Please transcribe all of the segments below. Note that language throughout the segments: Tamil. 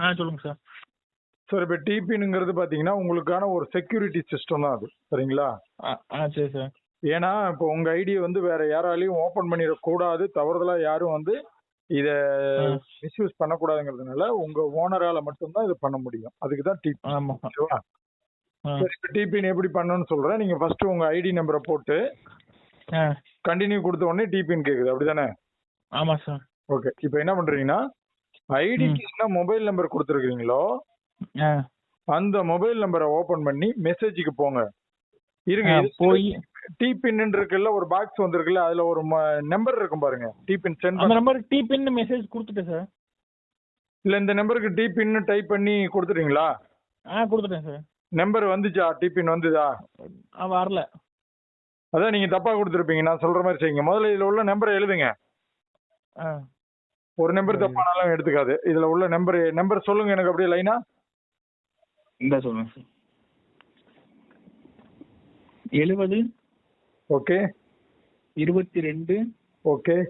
ஆ சொல்லுங்க சார். சார் இப்போ டிபின்ங்கிறது பார்த்தீங்கன்னா உங்களுக்கான ஒரு செக்யூரிட்டி சிஸ்டம் தான் அது. சரிங்களா? ஆ சரி சார். ஏன்னா இப்போ உங்க ஐடியை வந்து வேற யாராலையும் ஓபன் பண்ணிடக்கூடாது தவறுதலா யாரும் வந்து இத. மிஸ்யூஸ் பண்ணக்கூடாதுங்கிறதுனால உங்க ஓனரால மட்டும்தான் இதை பண்ண முடியும். அதுக்கு தான் டிபி ஆமாம் ஓகேவா? சரி இப்போ டிபின் எப்படி பண்ணணும்னு சொல்றேன். நீங்க ஃபர்ஸ்ட் உங்க ஐடி நம்பரை போட்டு கண்டினியூ கொடுத்த உடனே டிபின் கேக்குது. அப்படிதானே? ஆமாம் சார். ஓகே. இப்போ என்ன பண்றீங்கன்னா ஐடிக்கு என்ன மொபைல் நம்பர் கொடுத்துருக்கீங்களோ அந்த மொபைல் நம்பரை ஓபன் பண்ணி மெசேஜுக்கு போங்க. இருங்க போய் டிபின் இருக்குல்ல ஒரு பாக்ஸ் வந்திருக்குல்ல அதுல ஒரு நம்பர் இருக்கும் பாருங்க. டிபின் சென்ட் அந்த நம்பர் டி பின் மெசேஜ் கொடுத்துட்டேன் சார் இல்ல இந்த நம்பருக்கு டிபின் டைப் பண்ணி கொடுத்துட்டீங்களா? ஆ கொடுத்துட்டேன் சார் நம்பர் வந்துச்சா? டிபின் வந்துதா? வரல. அதான் நீங்க தப்பா கொடுத்துருப்பீங்க. நான் சொல்ற மாதிரி செய்யுங்க. முதல்ல இதுல உள்ள நம்பரை எழுதுங்க. ஒரு நம்பர் தப்பானாலும் எடுத்துக்காது. இதுல உள்ள நம்பர் நம்பர் சொல்லுங்க எனக்கு அப்படியே லைனா இந்த சொல்லுங்க சார். எழுபது ஓகே. இருபத்தி ரெண்டு ஓகே.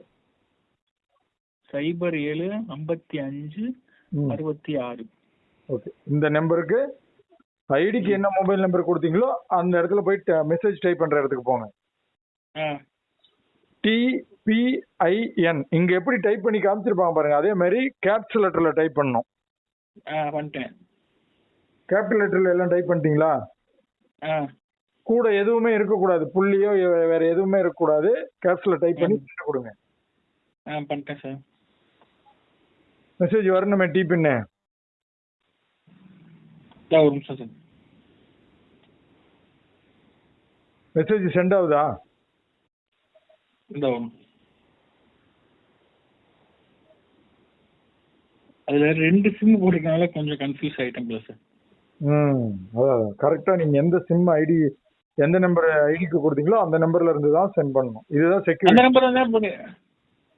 சைபர் ஏழு ஐம்பத்தி அஞ்சு அறுபத்தி ஆறு. ஓகே. இந்த நம்பருக்கு ஐடிக்கு என்ன மொபைல் நம்பர் கொடுத்தீங்களோ அந்த இடத்துல போய் மெசேஜ் டைப் பண்ற இடத்துக்கு போங்க. ஆ. டிபிஐஎன் இங்க எப்படி டைப் பண்ணி காமிச்சிருப்பாங்க பாருங்க. அதே மாதிரி கேப்ஸ் லெட்டர்ல டைப் பண்ணணும். பண்ணிட்டேன் கேபிட்டல் லெட்டர்ல எல்லாம் டைப் பண்ணிட்டீங்களா? கூட எதுவுமே இருக்கக்கூடாது. புள்ளியோ வேற எதுவுமே இருக்கக்கூடாது. கேப்ஸ்ல டைப் பண்ணி கொடுங்க. பண்ணிட்டேன் சார். மெசேஜ் வரணுமே டிபின்னு ஒரு நிமிஷம் சார். மெசேஜ் சென்ட் ஆகுதா? இந்த அதுல ரெண்டு சிம் போட்டிருக்கனால கொஞ்சம் கன்ஃபியூஸ் ஆயிட்டேன் சார் ம் அதான் கரெக்டா நீங்க எந்த சிம் ஐடி எந்த நம்பர் ஐடிக்கு கொடுத்தீங்களோ அந்த நம்பர்ல இருந்து தான் சென்ட் பண்ணணும். இதுதான் அந்த செக்யூரிட்டி நம்பர் தான் பண்ணி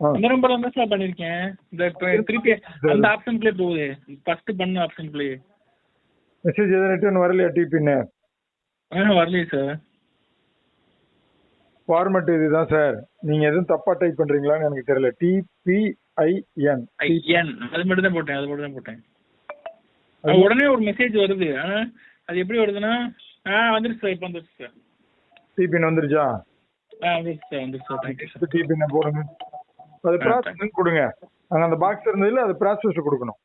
அந்த நம்பர் தான் சார் பண்ணிருக்கேன். இந்த திருப்பி அந்த ஆப்ஷன் ப்ளே போகுது ஃபர்ஸ்ட் பண்ண ஆப்ஷன் ப்ளே மெசேஜ் எதுவும் ரிட்டர்ன் வரலையா டிபின்னு வரலையே சார் ஃபார்மட் இதுதான் சார் நீங்க எதுவும் தப்பா டைப் பண்றீங்களான்னு எனக்கு தெரியல. டிபிஐஎன் ஐஎன் அது மட்டும் தான் போட்டேன் அது மட்டும் தான் போட்டேன் உடனே ஒரு மெசேஜ் வருது. அது எப்படி வருதுன்னா ஆ வந்துருச்சு சார் இப்போ வந்துருச்சு சார் டிபின் வந்துருச்சா? ஆ வந்துருச்சு சார் வந்துருச்சு சார் தேங்க்யூ சார் டிபின் போடுங்க. அது ப்ராசஸ் கொடுங்க. அங்க அந்த பாக்ஸ் இருந்ததுல அது ப்ராசஸ் கொடுக்கணும்.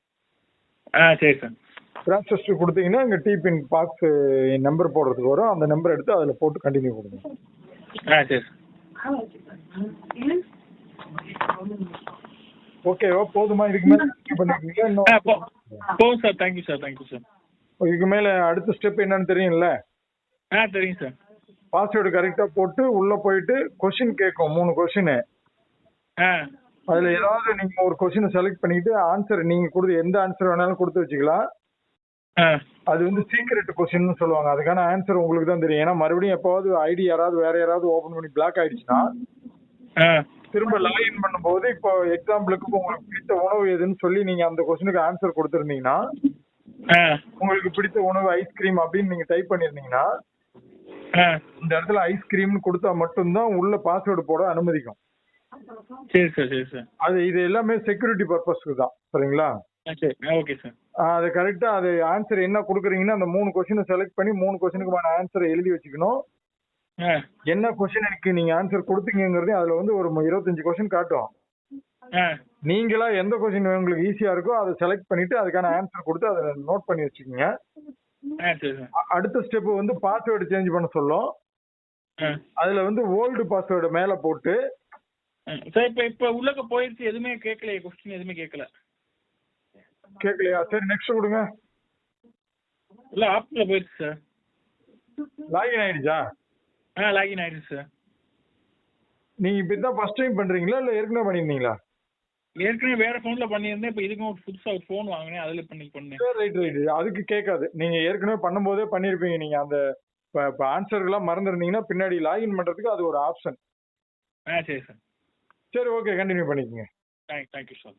ஆ சரி சார் ப்ராசஸ் கொடுத்தீங்கன்னா இங்க டிபின் பாக்ஸ் நம்பர் போடுறதுக்கு வரும். அந்த நம்பர் எடுத்து அதுல போட்டு கண்டினியூ கொடுங்க. ஆ சரி ஓகேவா போதுமா இதுக்கு மேல போதும் sir thank you sir thank you sir இதுக்கு மேல அடுத்த ஸ்டெப் என்னன்னு தெரியும்ல? ஆ சரிங்க சார் பாஸ்வேர்டு கரெக்டா போட்டு உள்ள போயிட்டு கொஸ்டின் கேட்கும் மூணு கொஸ்டின் ஆ. அதுல ஏதாவது நீங்க ஒரு கொஸ்டினை செலக்ட் பண்ணிட்டு ஆன்சர் நீங்க கொடுத்து எந்த ஆன்சர் வேணாலும் கொடுத்து வச்சுக்கலாம். அது வந்து சீக்ரெட் கொஸ்டின் சொல்லுவாங்க. அதுக்கான ஆன்சர் உங்களுக்கு தான் தெரியும். ஏன்னா மறுபடியும் எப்பாவது ஐடி யாராவது வேற யாராவது ஓபன் பண்ணி பிளாக் ஆயிடுச்சுன்னா திரும்ப லாகின் பண்ணும்போது இப்போ எக்ஸாம்பிளுக்கு உங்களுக்கு பிடித்த உணவு எதுன்னு சொல்லி நீங்க அந்த கொஸ்டினுக்கு ஆன்சர் கொடுத்துருந்தீங்கன்னா உங்களுக்கு பிடித்த உணவு ஐஸ்கிரீம் அப்படின்னு நீங்க டைப் பண்ணிருந்தீங்கன்னா இந்த இடத்துல ஐஸ்கிரீம்னு கொடுத்தா மட்டும்தான் உள்ள பாஸ்வேர்டு போட அனுமதிக்கும். சரி சார் சரி சார். அது இது எல்லாமே செக்யூரிட்டி பர்பஸ்க்கு தான். சரிங்களா? Okay sir. அது கரெக்டா அது ஆன்சர் என்ன கொடுக்குறீங்கன்னா அந்த மூணு கொஸ்டினை செலக்ட் பண்ணி மூணு கொஸ்டினுக்குமான ஆன்சரை எழுதி வச்சுக்கணும். என்ன கொஸ்டினுக்கு நீங்க ஆன்சர் கொடுத்தீங்கிறது அதுல வந்து ஒரு இருபத்தஞ்சு கொஸ்டின் காட்டும் நீங்களா எந்த கொஸ்டின் உங்களுக்கு ஈஸியா இருக்கோ அதை செலக்ட் பண்ணிட்டு அதுக்கான ஆன்சர் கொடுத்து அதை நோட் பண்ணி வச்சுக்கோங்க. அடுத்த ஸ்டெப் வந்து பாஸ்வேர்டு சேஞ்ச் பண்ண சொல்லும். அதுல வந்து ஓல்டு பாஸ்வேர்டு மேல போட்டு. சார் இப்போ இப்போ உள்ளக்க போயிடுச்சு எதுவுமே கேட்கலையே கொஸ்டின் எதுவுமே கேட்கல. கேட்கலையா சரி நெக்ஸ்ட் கொடுங்க. இல்லை ஆப்ல போயிடுச்சு சார் லாகின் ஆயிடுச்சா? ஆ லாகின் ஆயிடுச்சு சார் நீங்க இப்ப தான் ஃபர்ஸ்ட் டைம் பண்றீங்களா? இல்ல ஏற்கனவே பண்ணிருந்தீங்களா ஏற்கனவே வேற ஃபோன்ல பண்ணியிருந்தேன். இப்போ இதுக்கும் ஒரு புதுசா ஒரு ஃபோன் வாங்கினேன். அதுல பண்ணி. பண்ணேன் ரைட் ரைட் அதுக்கு கேட்காது. நீங்க ஏற்கனவே பண்ணும்போதே பண்ணிருப்பீங்க நீங்க அந்த இப்ப ஆன்சர்கள்லாம் மறந்துருந்தீங்கன்னா பின்னாடி லாகின் பண்றதுக்கு அது ஒரு ஆப்ஷன் ஆ சரி சார் சரி ஓகே கண்டினியூ பண்ணிக்கோங்க. Thank thank you sir